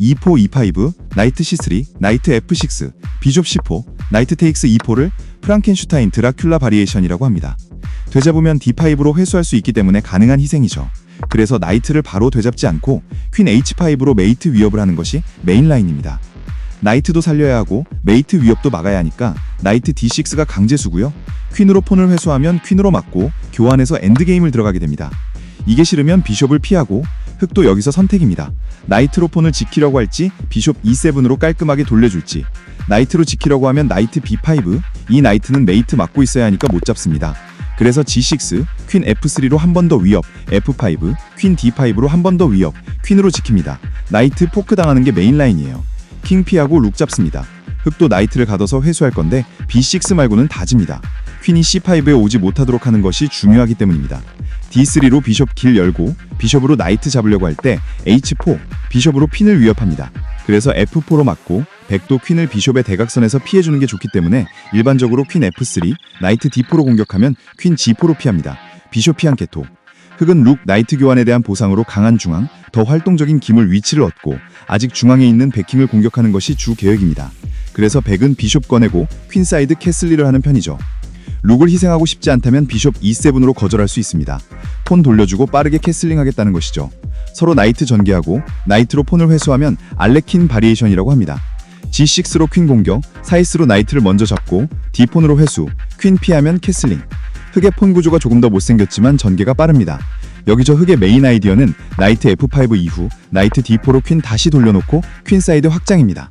E4, E5, 나이트 C3, 나이트 F6, 비숍 C4, 나이트 테이크스 E4를 프랑켄슈타인 드라큘라 바리에이션이라고 합니다. 되잡으면 D5로 회수할 수 있기 때문에 가능한 희생이죠. 그래서 나이트를 바로 되잡지 않고 퀸 H5로 메이트 위협을 하는 것이 메인 라인입니다. 나이트도 살려야 하고 메이트 위협도 막아야 하니까 나이트 D6가 강제수고요. 퀸으로 폰을 회수하면 퀸으로 막고 교환해서 엔드게임을 들어가게 됩니다. 이게 싫으면 비숍을 피하고 흑도 여기서 선택입니다. 나이트로 폰을 지키려고 할지 비숍 E7으로 깔끔하게 돌려줄지 나이트로 지키려고 하면 나이트 B5 이 나이트는 메이트 막고 있어야 하니까 못 잡습니다. 그래서 G6, 퀸 F3로 한 번 더 위협, F5, 퀸 D5로 한 번 더 위협, 퀸으로 지킵니다. 나이트 포크 당하는 게 메인 라인이에요. 킹 피하고 룩 잡습니다. 흑도 나이트를 가둬서 회수할 건데 B6 말고는 다 집니다. 퀸이 C5에 오지 못하도록 하는 것이 중요하기 때문입니다. D3로 비숍 길 열고 비숍으로 나이트 잡으려고 할 때 H4, 비숍으로 퀸을 위협합니다. 그래서 F4로 막고 백도 퀸을 비숍의 대각선에서 피해주는 게 좋기 때문에 일반적으로 퀸 F3, 나이트 D4로 공격하면 퀸 G4로 피합니다. 비숍 피한 개토. 흑은 룩 나이트 교환에 대한 보상으로 강한 중앙, 더 활동적인 기물 위치를 얻고 아직 중앙에 있는 백킹을 공격하는 것이 주 계획입니다. 그래서 백은 비숍 꺼내고 퀸 사이드 캐슬리를 하는 편이죠. 룩을 희생하고 싶지 않다면 비숍 E7으로 거절할 수 있습니다. 폰 돌려주고 빠르게 캐슬링 하겠다는 것이죠. 서로 나이트 전개하고 나이트로 폰을 회수하면 알레킨 바리에이션이라고 합니다. G6로 퀸 공격, 사이스로 나이트를 먼저 잡고 D폰으로 회수, 퀸 피하면 캐슬링. 흑의 폰 구조가 조금 더 못생겼지만 전개가 빠릅니다. 여기서 흑의 메인 아이디어는 나이트 F5 이후 나이트 D4로 퀸 다시 돌려놓고 퀸 사이드 확장입니다.